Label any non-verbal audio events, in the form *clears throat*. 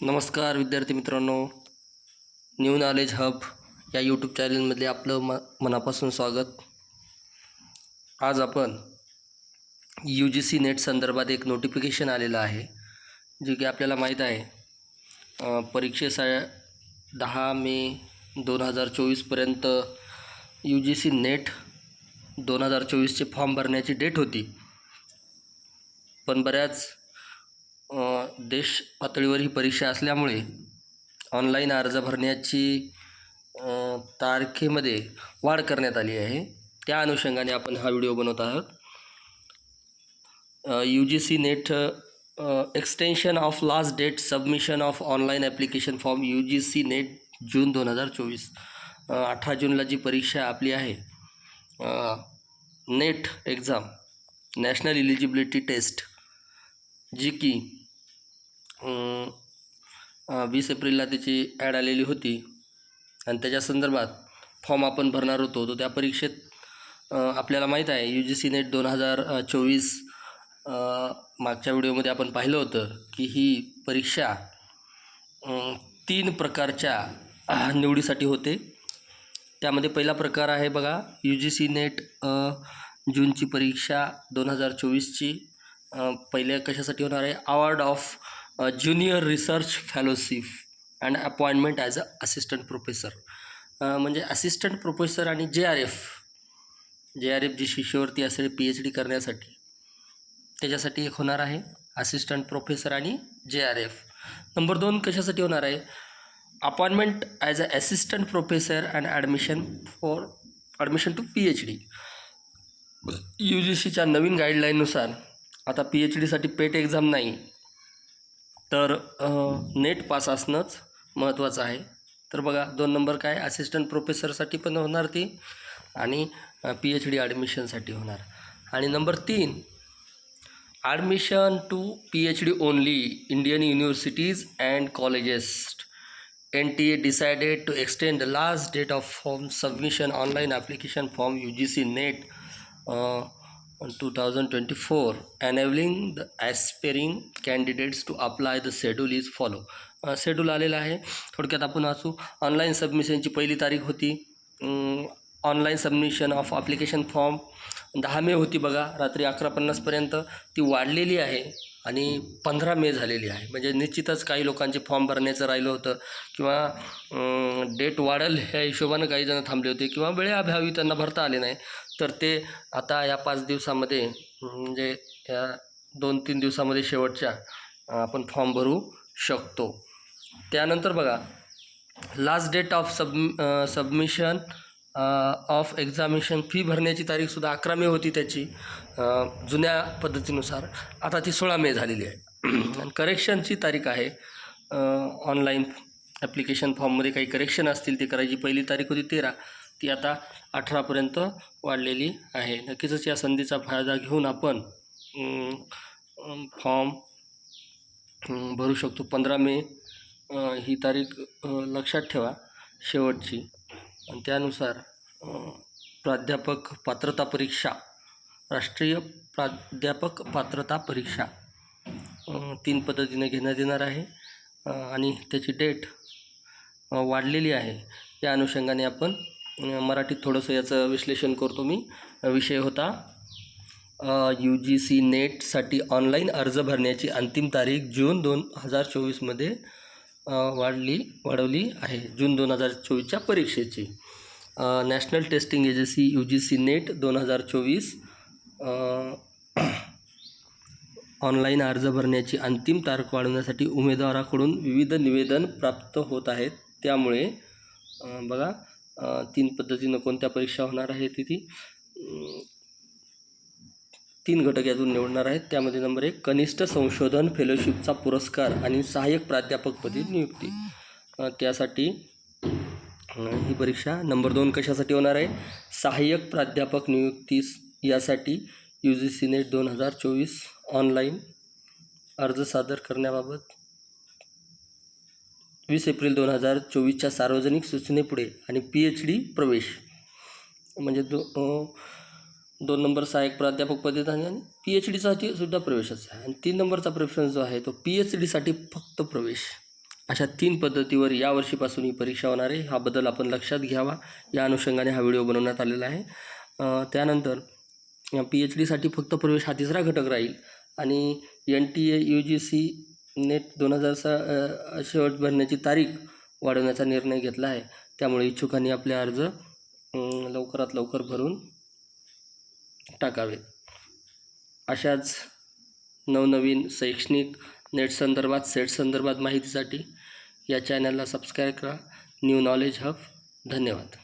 नमस्कार विद्यार्थी मित्रांनो. न्यू नॉलेज हब या यूट्यूब चॅनलमध्ये आपलं म मनापासून स्वागत. आज आपण यू जी सी नेट संदर्भात एक नोटिफिकेशन आलेलं आहे जे की आपल्याला माहीत आहे. परीक्षेसा दहा मे दोन हजार चोवीसपर्यंत यू जी सी नेट दोन हजार चोवीसचे फॉर्म भरण्याची डेट होती. पण बऱ्याच देश पातळीवर ही परीक्षा असल्यामुळे ऑनलाईन अर्ज भरण्याची तारखेमध्ये वाढ करण्यात आली आहे. त्या अनुषंगाने आपण हा व्हिडिओ बनवत आहोत. U G C NET extension of last date submission of online application form U G C NET June दोन हजार चोवीस अठरा जूनला जी परीक्षा आपली आहे NET exam national eligibility test जी की वीस एप्रिलला त्याची ॲड आलेली होती. आणि त्याच्या संदर्भात फॉर्म आपण भरणार होतो. तर त्या परीक्षेत आपल्याला माहीत आहे यू जी सी नेट दोन हजार चोवीस मागच्या व्हिडिओमध्ये आपण पाहिलं होतं की ही परीक्षा तीन प्रकारच्या निवडीसाठी होते. त्यामध्ये पहिला प्रकार आहे बघा यू जी सी नेट जूनची परीक्षा दोन हजार चोवीसची पहिल्या कशासाठी होणार आहे? Award of junior research fellowship and appointment as a assistant professor म्हणजे असिस्टंट प्रोफेसर आणि J R F J R F जी शिष्यवृत्ती असेल पी एच डी करण्यासाठी त्याच्यासाठी एक होणार आहे असिस्टंट प्रोफेसर आणि जे आर एफ नंबर दोन कशासाठी होणार आहे? Appointment as a assistant professor and admission for admission to P H D U G सीच्या नवीन गाईडलाईननुसार आता पी एच डीसाठी पेट एक्झाम नाही तर नेट पास असणंच महत्त्वाचं आहे. तर बघा दोन नंबर काय? असिस्टंट प्रोफेसरसाठी पण होणार ती आणि पी एच डी ॲडमिशनसाठी होणार. आणि नंबर तीन admission to P H D only Indian universities and colleges N T A decided to extend the last date of form submission online application form U G C NET two thousand twenty four enabling the aspiring candidates to apply the schedule is follow schedule आलेला आहे. थोडक्यात आपण वाचू online सबमिशनची पहिली तारीख होती. Online submission of application form दहा May होती बघा रात्री अकरा पन्नासपर्यंत ती वाढलेली आहे आणि पंधरा मे झालेली आहे. म्हणजे निश्चितच काही लोकांचे फॉर्म भरण्याचं राहिलं होतं किंवा डेट वाढेल ह्या हिशोबानं काही जण थांबले होते किंवा वेळेअभावी त्यांना भरता आले नाही. तर ते आता या पाच दिवसामध्ये म्हणजे या दोन तीन दिवसामध्ये शेवटच्या आपण फॉर्म भरू शकतो. त्यानंतर बघा last date of sub submission of examination fee भरण्याची तारीखसुद्धा अकरा मे होती त्याची जुन्या पद्धतीनुसार. आता ती सोळा मे झालेली आहे. *clears throat* आणि करेक्शनची तारीख आहे ऑनलाईन ॲप्लिकेशन फॉर्ममध्ये काही करेक्शन असतील ते करायची पहिली तारीख होती तेरा. ती आता अठरापर्यंत वाढलेली आहे. नक्कीच या संधीचा फायदा घेऊन आपण फॉर्म भरू शकतो. पंधरा मे ही तारीख लक्षात ठेवा शेवटची. आणि त्यानुसार प्राध्यापक पात्रता परीक्षा राष्ट्रीय प्राध्यापक पात्रता परीक्षा तीन पद्धतीने घेण्यात येणार आहे. आणि त्याची डेट वाढलेली आहे. या अनुषंगाने आपण मराठीत थोडंसं याचं विश्लेषण करतो मी. विषय होता यू जी सी नेटसाठी ऑनलाईन अर्ज भरण्याची अंतिम तारीख जून दोन हजार चोवीसमध्ये वाढली वाढवली आहे. जून दोन हजार चोवीसच्या परीक्षेची. National testing agency U G C NET दोन हजार चोवीस ऑनलाईन अर्ज भरण्याची अंतिम तारीख वाढवण्यासाठी उमेदवाराकडून विविध निवेदन प्राप्त होत आहेत. त्यामुळे बघा तीन पद्धतीनं कोणत्या परीक्षा होणार आहे ती तीन घटक यातून निवडणार आहेत. त्यामध्ये नंबर एक कनिष्ठ संशोधन फेलोशिपचा पुरस्कार आणि सहाय्यक प्राध्यापकपदी नियुक्ती. त्यासाठी ही परीक्षा नंबर दोन कशासाठी होणार आहे? सहाय्यक प्राध्यापक नियुक्तीस यासाठी यू जी सी नेट दोन हजार चोवीस ऑनलाईन अर्ज सादर करण्याबाबत वीस एप्रिल दोन हजार चोवीसच्या सार्वजनिक सूचनेपुढे आणि पी एच डी प्रवेश. म्हणजे दो दोन नंबर सहाय्यक प्राध्यापक पदवीत आणि पी एच डीसाठी सुद्धा प्रवेशच आहे. आणि तीन नंबरचा प्रेफरन्स जो आहे तो पी एच डीसाठी फक्त प्रवेश. अशा तीन पद्धतीवर यावर्षीपासून ही परीक्षा होणार आहे. हा बदल आपण लक्षात घ्यावा. या अनुषंगाने हा व्हिडिओ बनवण्यात आलेला आहे. त्यानंतर पी एच डीसाठी फक्त प्रवेश हा तिसरा घटक राहील आणि N T A U G C NET दोन हजार सा शेवट भरण्याची तारीख वाढवण्याचा निर्णय घेतला आहे. त्यामुळे इच्छुकांनी आपले अर्ज लवकरात लवकर भरून टाकावेत अशाच नवनवीन शैक्षणिक नेट संदर्भात सेट संदर्भात माहितीसाठी या चॅनलला सबस्क्राईब करा. New knowledge hub. धन्यवाद.